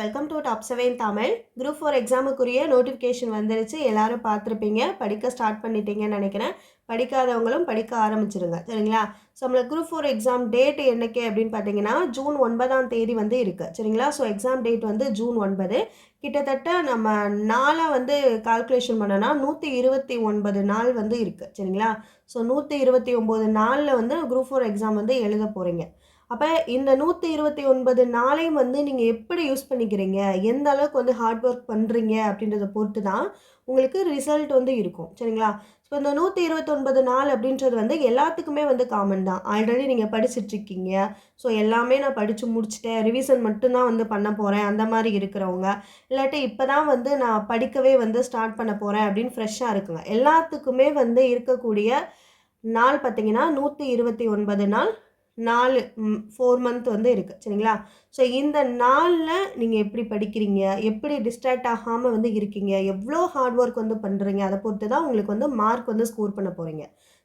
Welcome to top seven Tamil group four எக்ஸாமுக்குரிய notification வந்துருச்சு. எல்லாரும் பார்த்துருப்பீங்க. படிக்க ஸ்டார்ட் பண்ணிட்டீங்கன்னு நினைக்கிறேன். படிக்காதவங்களும் படிக்க ஆரம்பிச்சிருங்க. சரிங்களா? ஸோ நம்மளுக்கு குரூப் ஃபோர் எக்ஸாம் டேட் என்னைக்கு அப்படின்னு பார்த்தீங்கன்னா ஜூன் ஒன்பதாம் தேதி வந்து இருக்குது சரிங்களா? ஸோ எக்ஸாம் டேட் வந்து ஜூன் ஒன்பது. கிட்டத்தட்ட நம்ம நாளாக வந்து கால்குலேஷன் பண்ணோன்னா நூற்றி இருபத்தி ஒன்பது நாள் வந்து இருக்குது சரிங்களா? ஸோ நூற்றி இருபத்தி ஒம்பது நாளில் வந்து குரூப் ஃபோர் எக்ஸாம் வந்து எழுத போகிறீங்க அப்போ இந்த நூற்றி இருபத்தி ஒன்பது நாளையும் வந்து நீங்கள் எப்படி யூஸ் பண்ணிக்கிறீங்க? எந்த அளவுக்கு வந்து ஹார்ட் ஒர்க் பண்ணுறீங்க அப்படின்றத பொறுத்து தான் உங்களுக்கு ரிசல்ட் வந்து இருக்கும். சரிங்களா? ஸோ இந்த நூற்றி இருபத்தொன்பது நாள் அப்படின்றது வந்து எல்லாத்துக்குமே வந்து காமன் தான். ஆல்ரெடி நீங்கள் படிச்சிட்ருக்கீங்க ஸோ எல்லாமே நான் படித்து முடிச்சிட்டேன். ரிவிஷன் மட்டும்தான் வந்து பண்ண போகிறேன் அந்த மாதிரி இருக்கிறவங்க. இல்லாட்டி இப்போ தான் வந்து நான் படிக்கவே வந்து ஸ்டார்ட் பண்ண போகிறேன் அப்படின்னு ஃப்ரெஷ்ஷாக இருக்குங்க. எல்லாத்துக்குமே வந்து இருக்கக்கூடிய நாள் பார்த்தீங்கன்னா நூற்றி இருபத்தி ஒன்பது நாள் நாலு ஃபோர் மந்த் வந்து இருக்குது சரிங்களா? ஸோ இந்த நாளில் நீங்கள் எப்படி படிக்கிறீங்க? எப்படி டிஸ்ட்ராக்ட் ஆகாமல் வந்து இருக்கீங்க? எவ்வளோ ஹார்ட் ஒர்க் வந்து பண்ணுறீங்க அதை பொறுத்து தான் உங்களுக்கு வந்து மார்க் வந்து ஸ்கோர் பண்ண போகிறீங்க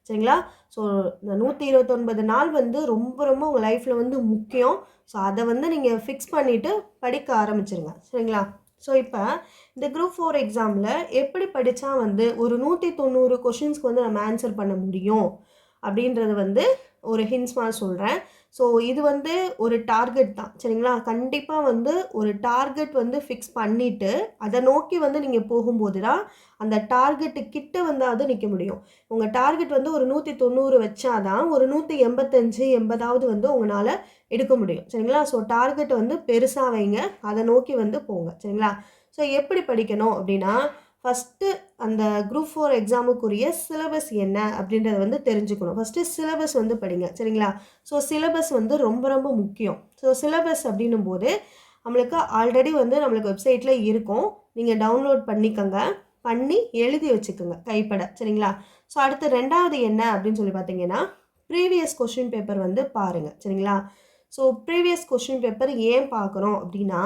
சரிங்களா? ஸோ இந்த நூற்றி இருபத்தொன்பது நாள் வந்து ரொம்ப ரொம்ப உங்கள் லைஃப்பில் வந்து முக்கியம். ஸோ அதை வந்து நீங்கள் ஃபிக்ஸ் பண்ணிவிட்டு படிக்க ஆரம்பிச்சிருங்க சரிங்களா? ஸோ இப்போ இந்த குரூப் ஃபோர் எக்ஸாமில் எப்படி படித்தா வந்து ஒரு நூற்றி தொண்ணூறு கொஷின்ஸ்க்கு வந்து நம்ம ஆன்சர் பண்ண முடியும்? அப்படின்றது வந்து ஒரு ஹின்ஸ் மாதிரி சொல்கிறேன் ஸோ இது வந்து ஒரு டார்கெட் தான். சரிங்களா? கண்டிப்பாக வந்து ஒரு டார்கெட் வந்து ஃபிக்ஸ் பண்ணிவிட்டு அதை நோக்கி வந்து நீங்கள் போகும்போது தான் அந்த டார்கெட்டு கிட்ட வந்தாவது அது நிற்க முடியும். உங்கள் டார்கெட் வந்து ஒரு நூற்றி தொண்ணூறு வச்சாதான் ஒரு நூற்றி எண்பத்தஞ்சு எண்பதாவது வந்து உங்களால் எடுக்க முடியும். சரிங்களா? ஸோ டார்கெட்டை வந்து பெருசாக வைங்க. அதை நோக்கி வந்து போங்க. சரிங்களா? ஸோ எப்படி படிக்கணும் அப்படின்னா ஃபஸ்ட்டு அந்த குரூப் ஃபோர் எக்ஸாமுக்குரிய சிலபஸ் என்ன அப்படின்றத வந்து தெரிஞ்சுக்கணும். ஃபஸ்ட்டு சிலபஸ் வந்து படிங்க சரிங்களா? ஸோ சிலபஸ் வந்து ரொம்ப ரொம்ப முக்கியம். ஸோ சிலபஸ் அப்படின்னும் போது நம்மளுக்கு ஆல்ரெடி வந்து நம்மளுக்கு வெப்சைட்டில் இருக்கும். நீங்கள் டவுன்லோட் பண்ணிக்கோங்க. பண்ணி எழுதி வச்சுக்கோங்க கைப்பட சரிங்களா? ஸோ அடுத்து ரெண்டாவது என்ன அப்படின்னு சொல்லி பார்த்தீங்கன்னா ப்ரீவியஸ் கொஷின் பேப்பர் வந்து பாருங்கள் சரிங்களா? ஸோ ப்ரீவியஸ் கொஷின் பேப்பர் ஏன் பார்க்குறோம் அப்படின்னா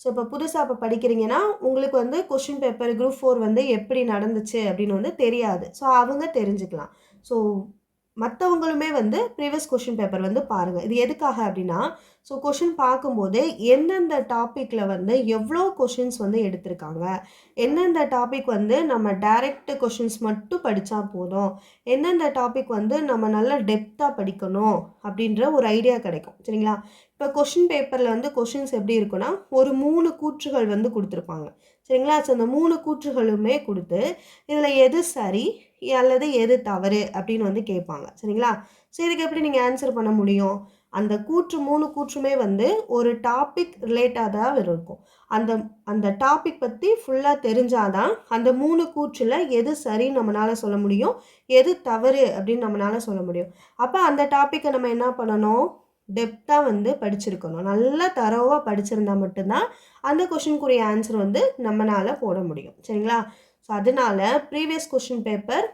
ஸோ இப்போ புதுசாக இப்போ படிக்கிறீங்கன்னா உங்களுக்கு வந்து கொஷின் பேப்பர் குரூப் ஃபோர் வந்து எப்படி நடந்துச்சு அப்படின்னு வந்து தெரியாது. ஸோ அவங்க தெரிஞ்சுக்கலாம். ஸோ மற்றவங்களுமே வந்து ப்ரீவியஸ் கொஷின் பேப்பர் வந்து பாருங்கள் இது எதுக்காக அப்படின்னா ஸோ கொஷின் பார்க்கும்போது எந்தெந்த டாப்பிக்கில் வந்து எவ்வளோ கொஷின்ஸ் வந்து எடுத்திருக்காங்க? எந்தெந்த டாபிக் வந்து நம்ம டைரக்ட் கொஷின்ஸ் மட்டும் படித்தா போதும்? எந்தெந்த டாபிக் வந்து நம்ம நல்லா டெப்த்தாக படிக்கணும்? அப்படின்ற ஒரு ஐடியா கிடைக்கும். சரிங்களா? இப்போ கொஷின் பேப்பரில் வந்து கொஷின்ஸ் எப்படி இருக்குன்னா ஒரு மூணு கூற்றுகள் வந்து கொடுத்துருப்பாங்க. சரிங்களா? ஸோ அந்த மூணு கூற்றுகளுமே கொடுத்து இதில் எது சரி அல்லது எது தவறு அப்படின்னு வந்து கேட்பாங்க. சரிங்களா? ஸோ இதுக்கு எப்படி நீங்கள் ஆன்சர் பண்ண முடியும்? அந்த கூற்று மூணு கூற்றுமே வந்து ஒரு டாபிக் ரிலேட்டாக தான் இருக்கும். அந்த அந்த டாபிக் பற்றி ஃபுல்லாக தெரிஞ்சாதான் அந்த மூணு கூற்றில் எது சரின்னு நம்மளால் சொல்ல முடியும் எது தவறு அப்படின்னு நம்மளால் சொல்ல முடியும். அப்போ அந்த டாப்பிக்கை நம்ம என்ன பண்ணணும்? டெப்த்தாக வந்து படிச்சிருக்கணும். நல்லா தரவாக படிச்சிருந்தா மட்டும்தான் அந்த கொஷினுக்குரிய ஆன்சர் வந்து நம்மளால் போட முடியும். சரிங்களா? ஸோ அதனால ப்ரீவியஸ் கொஷின் பேப்பர்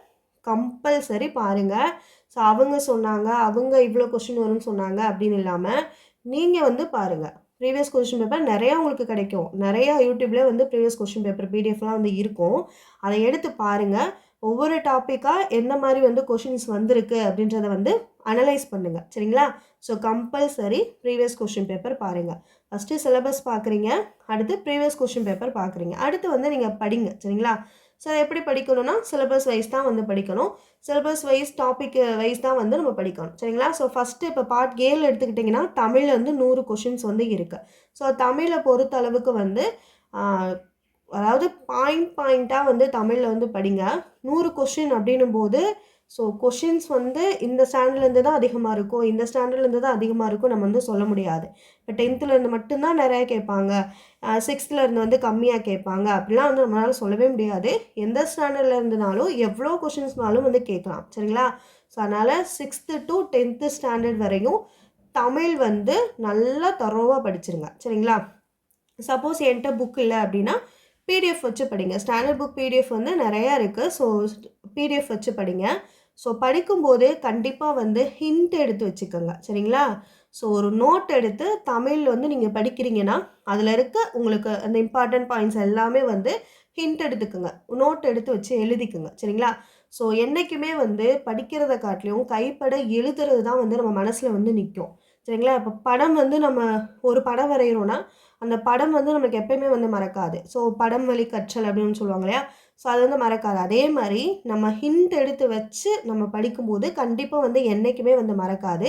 கம்பல்சரி பாருங்கள் ஸோ அவங்க சொன்னாங்க அவங்க இவ்வளோ கொஷின் வரும்னு சொன்னாங்க அப்படின்னு இல்லாமல் நீங்கள் வந்து பாருங்கள் ப்ரீவியஸ் கொஷின் பேப்பர் நிறையா உங்களுக்கு கிடைக்கும். நிறையா யூடியூப்லேயே வந்து ப்ரீவியஸ் கொஷின் பேப்பர் பிடிஎஃப்லாம் வந்து இருக்கும். அதை எடுத்து பாருங்கள் ஒவ்வொரு டாப்பிக்காக எந்த மாதிரி வந்து கொஷின்ஸ் வந்திருக்கு அப்படின்றத வந்து அனலைஸ் பண்ணுங்கள் சரிங்களா? So compulsory previous question paper பாருங்கள் ஃபஸ்ட்டு சிலபஸ் பார்க்குறீங்க அடுத்து ப்ரீவியஸ் கொஷின் பேப்பர் பார்க்குறீங்க அடுத்து வந்து நீங்கள் படிங்க சரிங்களா? ஸோ எப்படி படிக்கணும்னா சிலபஸ் வைஸ் தான் வந்து படிக்கணும். சிலபஸ் வைஸ் டாபிக் வைஸ் தான் வந்து நம்ம படிக்கணும் சரிங்களா? ஸோ ஃபஸ்ட்டு இப்போ பார்ட் ஏழு எடுத்துக்கிட்டிங்கன்னா தமிழில் வந்து நூறு கொஷின்ஸ் வந்து இருக்குது ஸோ தமிழை பொறுத்த அளவுக்கு வந்து அதாவது பாயிண்ட் பாயிண்ட்டாக வந்து தமிழில் வந்து படிங்க. நூறு கொஷின் அப்படின்னும் போது ஸோ கொஷின்ஸ் வந்து இந்த ஸ்டாண்டர்ட்லேருந்து தான் அதிகமாக இருக்கும். இந்த ஸ்டாண்டர்ட்லேருந்து தான் அதிகமாக இருக்கும் நம்ம வந்து சொல்ல முடியாது. இப்போ டென்த்துலேருந்து மட்டும்தான் நிறையா கேட்பாங்க. சிக்ஸ்த்துலேருந்து வந்து கம்மியாக கேட்பாங்க. அப்படிலாம் வந்து நம்மளால் சொல்லவே முடியாது. எந்த ஸ்டாண்டர்டில் இருந்தனாலும் எவ்வளோ கொஷின்ஸ்னாலும் வந்து கேட்கலாம். சரிங்களா? ஸோ அதனால் சிக்ஸ்த்து டு டென்த்து ஸ்டாண்டர்ட் வரையும் தமிழ் வந்து நல்லா தரோவாக படிச்சிருங்க. சரிங்களா? சப்போஸ் என்கிட்ட புக் இல்லை அப்படின்னா பிடிஎஃப் வச்சு படிங்க. ஸ்டாண்டர்ட் புக் பிடிஎஃப் வந்து நிறையா இருக்குது ஸோ பிடிஎஃப் வச்சு படிங்க. ஸோ படிக்கும்போது கண்டிப்பாக வந்து ஹிண்ட் எடுத்து வச்சுக்கோங்க. சரிங்களா? ஸோ ஒரு நோட் எடுத்து தமிழ் வந்து நீங்கள் படிக்கிறீங்கன்னா அதில் இருக்க உங்களுக்கு அந்த இம்பார்ட்டன்ட் பாயிண்ட்ஸ் எல்லாமே வந்து ஹிண்ட் எடுத்துக்கோங்க. நோட் எடுத்து வச்சு எழுதிக்குங்க. சரிங்களா? ஸோ என்றைக்குமே வந்து படிக்கிறத காட்டிலையும் கைப்பட எழுதுறது தான் வந்து நம்ம மனசில் வந்து நிற்கும் சரிங்களா? இப்போ படம் வந்து நம்ம ஒரு படம் வரைகிறோன்னா அந்த படம் வந்து நமக்கு எப்பயுமே வந்து மறக்காது. ஸோ படம் வழி கற்றல் அப்படின்னு சொல்லுவாங்க இல்லையா? ஸோ அது வந்து மறக்காது. அதே மாதிரி நம்ம ஹிண்ட் எடுத்து வச்சு நம்ம படிக்கும்போது கண்டிப்பாக வந்து என்றைக்குமே வந்து மறக்காது.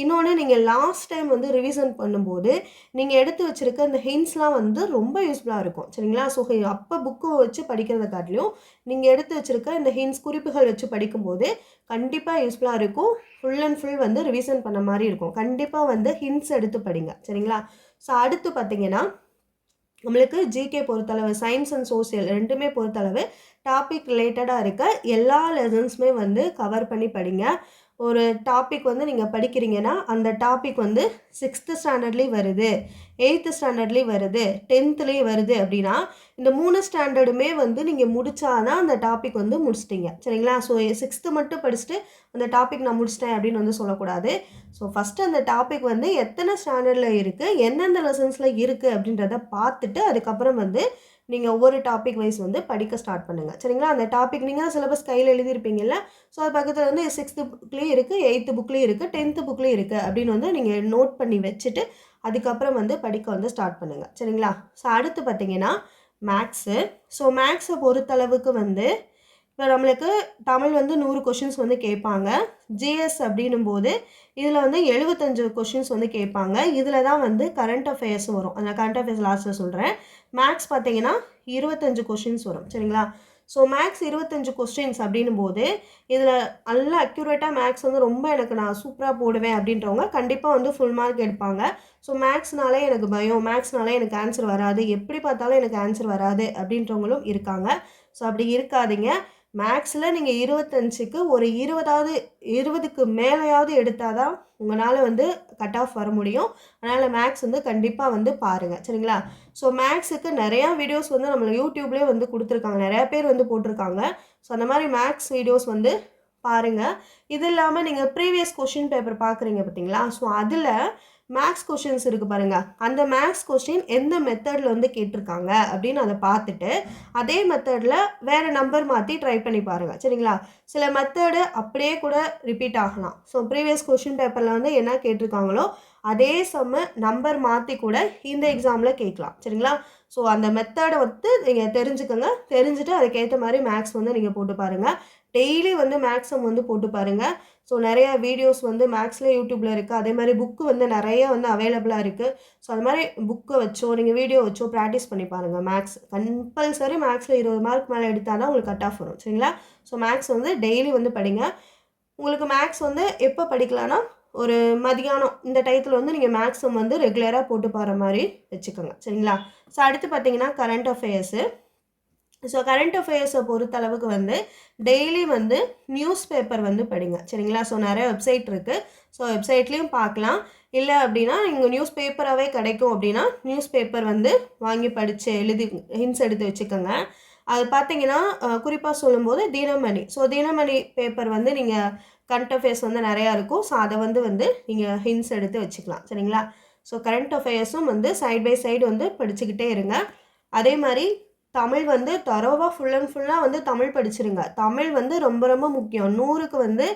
இன்னொன்று நீங்கள் லாஸ்ட் டைம் வந்து ரிவிசன் பண்ணும்போது நீங்கள் எடுத்து வச்சுருக்க இந்த ஹிண்ட்ஸ்லாம் வந்து ரொம்ப யூஸ்ஃபுல்லாக இருக்கும். சரிங்களா? ஸோ அப்போ புக்கு வச்சு படிக்கிறத காட்டிலும் நீங்கள் எடுத்து வச்சுருக்க இந்த ஹிண்ட்ஸ் குறிப்புகள் வச்சு படிக்கும்போது கண்டிப்பாக யூஸ்ஃபுல்லாக இருக்கும். ஃபுல் அண்ட் ஃபுல் வந்து ரிவிசன் பண்ண மாதிரி இருக்கும். கண்டிப்பாக வந்து ஹிண்ட்ஸ் எடுத்து படிங்க. சரிங்களா? ஸோ அடுத்து பார்த்தீங்கன்னா நம்மளுக்கு ஜிகே பொறுத்தளவு சயின்ஸ் அண்ட் சோசியல் ரெண்டுமே பொறுத்தளவு டாபிக் ரிலேட்டடாக இருக்க எல்லா லெசன்ஸுமே வந்து கவர் பண்ணி படிங்க. ஒரு டாபிக் வந்து நீங்கள் படிக்கிறீங்கன்னா அந்த டாபிக் வந்து சிக்ஸ்த்து ஸ்டாண்டர்ட்லேயும் வருது எயித்து ஸ்டாண்டர்ட்லேயும் வருது டென்த்துலேயும் வருது அப்படின்னா இந்த மூணு ஸ்டாண்டர்டுமே வந்து நீங்கள் முடிச்சாதான் அந்த டாபிக் வந்து முடிச்சிட்டிங்க. சரிங்களா? ஸோ சிக்ஸ்த்து மட்டும் படிச்சுட்டு அந்த டாபிக் நான் முடிச்சிட்டேன் அப்படின்னு வந்து சொல்லக்கூடாது. ஸோ ஃபஸ்ட்டு அந்த டாபிக் வந்து எத்தனை ஸ்டாண்டர்டில் இருக்குது எந்தெந்த லெசன்ஸில் இருக்குது அப்படின்றத பார்த்துட்டு அதுக்கப்புறம் வந்து நீங்கள் ஒவ்வொரு டாபிக் வைஸ் வந்து படிக்க ஸ்டார்ட் பண்ணுங்கள் சரிங்களா? அந்த டாபிக் நீங்கள் தான் சிலபஸ் கையில் எழுதியிருப்பீங்கல்ல? ஸோ அது பக்கத்தில் வந்து சிக்ஸ்த்து புக்லேயும் இருக்குது எயித்து புக்லேயும் இருக்குது டென்த்து புக்லேயும் இருக்குது அப்படின்னு வந்து நீங்கள் நோட் பண்ணி வச்சுட்டு அதுக்கப்புறம் வந்து படிக்க வந்து ஸ்டார்ட் பண்ணுங்கள் சரிங்களா? ஸோ அடுத்து பார்த்தீங்கன்னா மேக்ஸு ஸோ மேக்ஸை பொறுத்தளவுக்கு வந்து இப்போ நம்மளுக்கு தமிழ் வந்து நூறு கொஷின்ஸ் வந்து கேட்பாங்க. ஜிஎஸ் அப்படின்னும் போது இதில் வந்து எழுபத்தஞ்சு கொஷின்ஸ் வந்து கேட்பாங்க. இதில் தான் வந்து கரண்ட் அஃபேர்ஸ் வரும். அந்த கரண்ட் அஃபேர்ஸ் லாஸ்ட்டில் சொல்கிறேன் மேக்ஸ் பார்த்தீங்கன்னா இருபத்தஞ்சு கொஷின்ஸ் வரும். சரிங்களா? ஸோ மேக்ஸ் இருபத்தஞ்சு கொஸ்டின்ஸ் அப்படின்னும் போது இதில் நல்லா அக்யூரேட்டாக மேக்ஸ் வந்து ரொம்ப எனக்கு நான் சூப்பராக போடுவேன் அப்படின்றவங்க கண்டிப்பாக வந்து ஃபுல் மார்க் எடுப்பாங்க. ஸோ மேக்ஸ்னாலே எனக்கு பயம். மேக்ஸ்னாலே எனக்கு ஆன்சர் வராது. எப்படி பார்த்தாலும் எனக்கு ஆன்சர் வராது அப்படின்றவங்களும் இருக்காங்க. ஸோ அப்படி இருக்காதீங்க. மேக்ஸில் நீங்கள் இருபத்தஞ்சுக்கு ஒரு இருபதாவது இருபதுக்கு மேலேயாவது எடுத்தால் தான் உங்களால் வந்து கட் ஆஃப் வர முடியும். அதனால் மேக்ஸ் வந்து கண்டிப்பாக வந்து பாருங்கள் சரிங்களா? ஸோ மேக்ஸுக்கு நிறையா வீடியோஸ் வந்து நம்மளை யூடியூப்லேயே வந்து கொடுத்துருக்காங்க. நிறையா பேர் வந்து போட்டிருக்காங்க. ஸோ அந்த மாதிரி மேக்ஸ் வீடியோஸ் வந்து பாருங்கள் இது இல்லாமல் நீங்கள் ப்ரீவியஸ் கொஷின் பேப்பர் பார்க்குறீங்க பார்த்தீங்களா ஸோ அதில் மேக்ஸ் கொஷின்ஸ் இருக்குது பாருங்கள் அந்த மேக்ஸ் கொஸ்டின் எந்த மெத்தடில் வந்து கேட்டிருக்காங்க அப்படின்னு அதை பார்த்துட்டு அதே மெத்தடில் வேறு நம்பர் மாற்றி ட்ரை பண்ணி பாருங்கள் சரிங்களா? சில மெத்தடு அப்படியே கூட ரிப்பீட் ஆகலாம். ஸோ ப்ரீவியஸ் கொஷின் பேப்பரில் வந்து என்ன கேட்டிருக்காங்களோ அதே செம்ம நம்பர் மாற்றி கூட இந்த எக்ஸாமில் கேட்கலாம். சரிங்களா? ஸோ அந்த மெத்தடை வந்து நீங்கள் தெரிஞ்சுக்கோங்க. தெரிஞ்சுட்டு அதுக்கேற்ற மாதிரி மேக்ஸ் வந்து நீங்கள் போட்டு பாருங்கள் டெய்லி வந்து மேக்ஸம் வந்து போட்டு பாருங்கள் ஸோ நிறையா வீடியோஸ் வந்து மேக்ஸில் யூடியூப்பில் இருக்குது அதே மாதிரி புக்கு வந்து நிறைய வந்து அவைலபிளாக இருக்குது ஸோ அது மாதிரி புக்கை வச்சோ நீங்கள் வீடியோ வச்சோ ப்ராக்டிஸ் பண்ணி பாருங்கள் மேக்ஸ் கம்பல்சரி மேக்ஸில் இருபது மார்க் மேலே எடுத்தால் தான் உங்களுக்கு கட் ஆஃப் வரும். சரிங்களா? ஸோ மேக்ஸ் வந்து டெய்லி வந்து படிங்க. உங்களுக்கு மேக்ஸ் வந்து எப்போ படிக்கலான்னா ஒரு மதியானம் இந்த டயத்தில் வந்து நீங்கள் மேக்ஸும் வந்து ரெகுலராக போட்டு போகிற மாதிரி வச்சுக்கோங்க. சரிங்களா? ஸோ அடுத்து பார்த்தீங்கன்னா கரண்ட் அஃபேர்ஸு ஸோ கரண்ட் அஃபேர்ஸை பொறுத்தளவுக்கு வந்து டெய்லி வந்து நியூஸ் பேப்பர் வந்து படிங்க. சரிங்களா? ஸோ நிறைய வெப்சைட் இருக்குது ஸோ வெப்சைட்லேயும் பார்க்கலாம். இல்லை அப்படின்னா நீங்கள் நியூஸ் பேப்பராகவே கிடைக்கும் அப்படின்னா நியூஸ் பேப்பர் வந்து வாங்கி படித்து எழுதி ஹின்ஸ் எடுத்து வச்சுக்கோங்க. அது பார்த்தீங்கன்னா குறிப்பாக சொல்லும்போது தினமணி. ஸோ தினமணி பேப்பர் வந்து நீங்கள் கரண்ட் அஃபேர்ஸ் வந்து நிறையா இருக்கும். ஸோ அதை வந்து வந்து நீங்கள் ஹின்ஸ் எடுத்து வச்சுக்கலாம். சரிங்களா? ஸோ கரண்ட் அஃபேர்ஸும் வந்து சைட் பை சைடு வந்து படிச்சுக்கிட்டே இருங்க. அதே மாதிரி தமிழ் வந்து தரோவாக ஃபுல் அண்ட் ஃபுல்லாக வந்து தமிழ் படிச்சிருங்க. தமிழ் வந்து ரொம்ப ரொம்ப முக்கியம். நூறுக்கு வந்து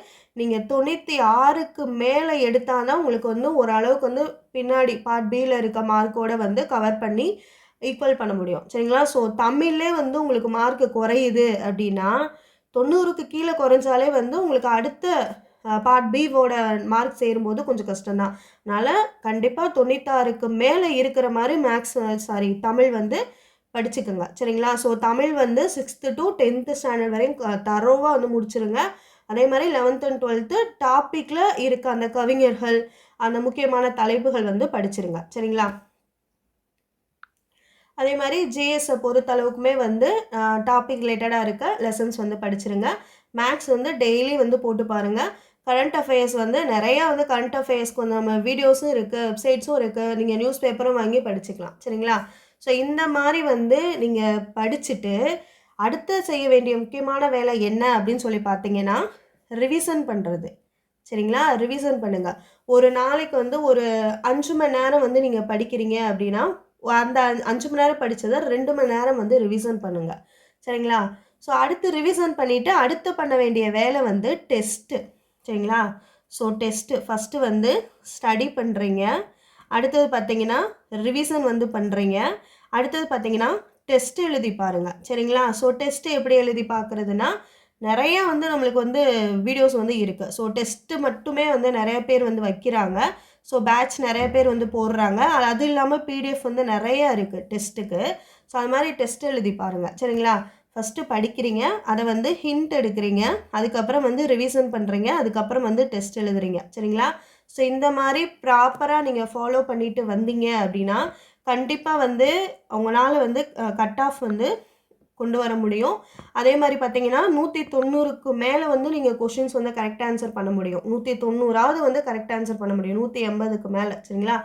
நீங்கள் தொண்ணூற்றி ஆறுக்கு மேலே எடுத்தால் தான் உங்களுக்கு வந்து ஓரளவுக்கு வந்து பின்னாடி பார்ட் பியில் இருக்க மார்க்கோட வந்து கவர் பண்ணி ஈக்குவல் பண்ண முடியும். சரிங்களா? ஸோ தமிழ்லே வந்து உங்களுக்கு மார்க்கு குறையுது அப்படின்னா தொண்ணூறுக்கு கீழே குறைஞ்சாலே வந்து உங்களுக்கு அடுத்த பார்ட் பிவோட மார்க் சேரும்போது கொஞ்சம் கஷ்டம்தான். அதனால் கண்டிப்பாக தொண்ணூத்தாறுக்கு மேலே இருக்கிற மாதிரி மேக்ஸ் சாரி தமிழ் வந்து படிச்சுக்கோங்க. சரிங்களா? ஸோ தமிழ் வந்து சிக்ஸ்த்து டு டென்த்து ஸ்டாண்டர்ட் வரையும் தரோவாக வந்து முடிச்சிருங்க. அதே மாதிரி லெவன்த் அண்ட் டுவெல்த்து டாப்பிக்கில் இருக்க அந்த கவிஞர்கள் அந்த முக்கியமான தலைப்புகள் வந்து படிச்சிருங்க. சரிங்களா? அதே மாதிரி ஜிஎஸை பொறுத்தளவுக்குமே வந்து டாபிக் ரிலேட்டடாக இருக்க லெசன்ஸ் வந்து படிச்சிருங்க. மேக்ஸ் வந்து டெய்லி வந்து போட்டு பாருங்கள் கரண்ட் அஃபேர்ஸ் வந்து நிறையா வந்து கரண்ட் அஃபேர்ஸ்க்கு வந்து நம்ம வீடியோஸும் இருக்குது வெப்சைட்ஸும் இருக்குது நீங்கள் நியூஸ் பேப்பரும் வாங்கி படிச்சுக்கலாம். சரிங்களா? ஸோ இந்த மாதிரி வந்து நீங்கள் படிச்சுட்டு அடுத்து செய்ய வேண்டிய முக்கியமான வேலை என்ன அப்படின்னு சொல்லி பார்த்தீங்கன்னா ரிவிசன் பண்ணுறது சரிங்களா? ரிவிசன் பண்ணுங்கள் ஒரு நாளைக்கு வந்து ஒரு அஞ்சு மணி நேரம் வந்து நீங்கள் படிக்கிறீங்க அப்படின்னா அந்த அஞ்சு மணி நேரம் படித்ததை ரெண்டு மணி நேரம் வந்து ரிவிசன் பண்ணுங்கள் சரிங்களா? ஸோ அடுத்து ரிவிசன் பண்ணிவிட்டு அடுத்து பண்ண வேண்டிய வேலை வந்து டெஸ்ட்டு சரிங்களா? ஸோ டெஸ்ட்டு ஃபஸ்ட்டு வந்து ஸ்டடி பண்ணுறீங்க அடுத்தது பார்த்தீங்கன்னா ரிவிசன் வந்து பண்ணுறீங்க அடுத்தது பார்த்தீங்கன்னா டெஸ்ட் எழுதி பாருங்கள் சரிங்களா? ஸோ டெஸ்ட் எப்படி எழுதி பார்க்குறதுனா நிறைய வந்து நம்மளுக்கு வந்து வீடியோஸ் வந்து இருக்குது ஸோ டெஸ்ட்டு மட்டுமே வந்து நிறைய பேர் வந்து வைக்கிறாங்க. ஸோ பேட்ச் நிறைய பேர் வந்து போடுறாங்க. அது அது இல்லாமல் பிடிஎஃப் வந்து நிறைய இருக்குது டெஸ்ட்டுக்கு ஸோ அது மாதிரி டெஸ்ட் எழுதி பாருங்கள் சரிங்களா? ஃபஸ்ட்டு படிக்கிறீங்க. அதை வந்து ஹிண்ட் எடுக்கிறீங்க. அதுக்கப்புறம் வந்து ரிவிஷன் பண்ணுறீங்க அதுக்கப்புறம் வந்து டெஸ்ட் எழுதுறீங்க. சரிங்களா? ஸோ இந்த மாதிரி ப்ராப்பராக நீங்கள் ஃபாலோ பண்ணிட்டு வந்தீங்க அப்படின்னா கண்டிப்பாக வந்து அவங்களால வந்து கட் ஆஃப் வந்து கொண்டு வர முடியும். அதே மாதிரி பார்த்தீங்கன்னா நூற்றி தொண்ணூறுக்கு மேலே வந்து நீங்கள் கொஷின்ஸ் வந்து கரெக்ட் ஆன்சர் பண்ண முடியும். நூற்றி தொண்ணூறாவது வந்து கரெக்ட் ஆன்சர் பண்ண முடியும். நூற்றி எண்பதுக்கு மேலே சரிங்களா?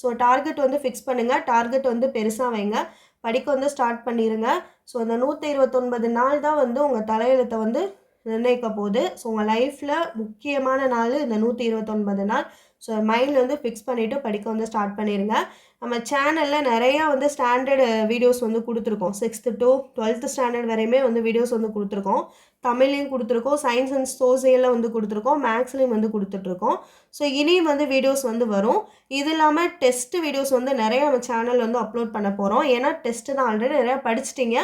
ஸோ டார்கெட் வந்து ஃபிக்ஸ் பண்ணுங்கள் டார்கெட் வந்து பெருசாக வைங்க. படிக்க வந்து ஸ்டார்ட் பண்ணிடுங்க ஸோ அந்த நூற்றி இருபத்தொன்பது நாள் தான் வந்து உங்கள் தலையெழுத்தை வந்து நிர்ணயிக்க போகுது ஸோ உங்கள் லைஃப்பில் முக்கியமான நாள் இந்த நூற்றி இருபத்தொன்பது நாள். ஸோ மைண்டில் வந்து ஃபிக்ஸ் பண்ணிவிட்டு படிக்க வந்து ஸ்டார்ட் பண்ணிடுங்க நம்ம சேனலில் நிறையா வந்து ஸ்டாண்டர்டு வீடியோஸ் வந்து கொடுத்துருக்கோம். சிக்ஸ்த்து டு டுவெல்த்து ஸ்டாண்டர்ட் வரையுமே வந்து வீடியோஸ் வந்து கொடுத்துருக்கோம். தமிழ்லையும் கொடுத்துருக்கோம். சயின்ஸ் அண்ட் சோசியலில் வந்து கொடுத்துருக்கோம். மேக்ஸ்லேயும் வந்து கொடுத்துட்ருக்கோம் ஸோ இனியும் வந்து வீடியோஸ் வந்து வரும். இது இல்லாமல் டெஸ்ட் வீடியோஸ் வந்து நிறையா நம்ம சேனலில் வந்து அப்லோட் பண்ண போகிறோம் ஏன்னா டெஸ்ட்டு தான் ஆல்ரெடி நிறையா படிச்சிட்டிங்க.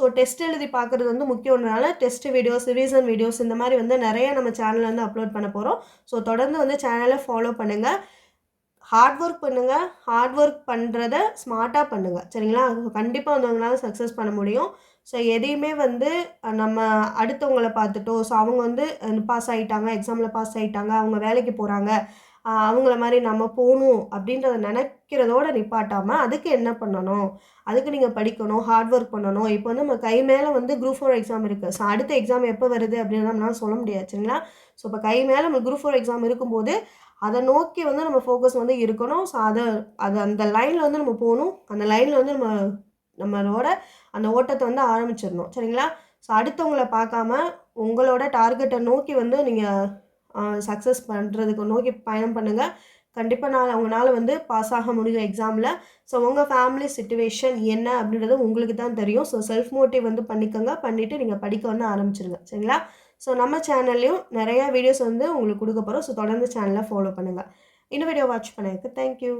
ஸோ டெஸ்ட் எழுதி பார்க்குறது வந்து முக்கியம்னால டெஸ்ட் வீடியோஸ் ரீசன் வீடியோஸ் இந்த மாதிரி வந்து நிறைய நம்ம சேனலில் வந்து அப்லோட் பண்ண போகிறோம் ஸோ தொடர்ந்து வந்து சேனலை ஃபாலோ பண்ணுங்கள் ஹார்ட் ஒர்க் பண்ணுங்கள் ஹார்ட் ஒர்க் பண்ணுறத ஸ்மார்ட்டாக பண்ணுங்கள் சரிங்களா? கண்டிப்பாக வந்து அவங்களால சக்ஸஸ் பண்ண முடியும். ஸோ எதையுமே வந்து நம்ம அடுத்தவங்கள பார்த்துட்டோ ஸோ அவங்க வந்து பாஸ் ஆகிட்டாங்க எக்ஸாமில் பாஸ் ஆகிட்டாங்க அவங்க வேலைக்கு போகிறாங்க அவங்கள மாதிரி நம்ம போகணும் அப்படின்றத நினைக்கிறதோட நிப்பாட்டாமல் அதுக்கு என்ன பண்ணணும்? அதுக்கு நீங்கள் படிக்கணும் ஹார்ட் ஒர்க் பண்ணணும். இப்போ வந்து நம்ம கை மேலே வந்து குரூப் ஃபோர் எக்ஸாம் இருக்குது ஸோ அடுத்த எக்ஸாம் எப்போ வருது அப்படின்னு நம்மளால் சொல்ல முடியாது சரிங்களா? ஸோ இப்போ கை மேலே நம்ம குரூப் ஃபோர் எக்ஸாம் இருக்கும்போது அதை நோக்கி வந்து நம்ம ஃபோக்கஸ் வந்து இருக்கணும். ஸோ அதை அது அந்த லைனில் வந்து நம்ம போகணும். அந்த லைனில் வந்து நம்ம நம்மளோட அந்த ஓட்டத்தை வந்து ஆரம்பிச்சிடணும் சரிங்களா? ஸோ அடுத்தவங்கள பார்க்காம உங்களோட டார்கெட்டை நோக்கி வந்து நீங்கள் சக்ஸஸ் பண்ணுறதுக்கு நோக்கி பயணம் பண்ணுங்கள் கண்டிப்பாக நான் அவங்களால வந்து பாஸ் ஆக முடியும் எக்ஸாமில் ஸோ உங்கள் ஃபேமிலி சுச்சுவேஷன் என்ன அப்படின்றது உங்களுக்கு தான் தெரியும். ஸோ செல்ஃப் மோட்டிவ் வந்து பண்ணிக்கோங்க. பண்ணிவிட்டு நீங்கள் படிக்க வந்து ஆரம்பிச்சிருங்க. சரிங்களா? ஸோ நம்ம சேனல்லையும் நிறையா வீடியோஸ் வந்து உங்களுக்கு கொடுக்க போகிறோம் ஸோ தொடர்ந்து சேனலை ஃபாலோ பண்ணுங்கள் இன்னும் வீடியோ வாட்ச் பண்ணியிருக்கு தேங்க்யூ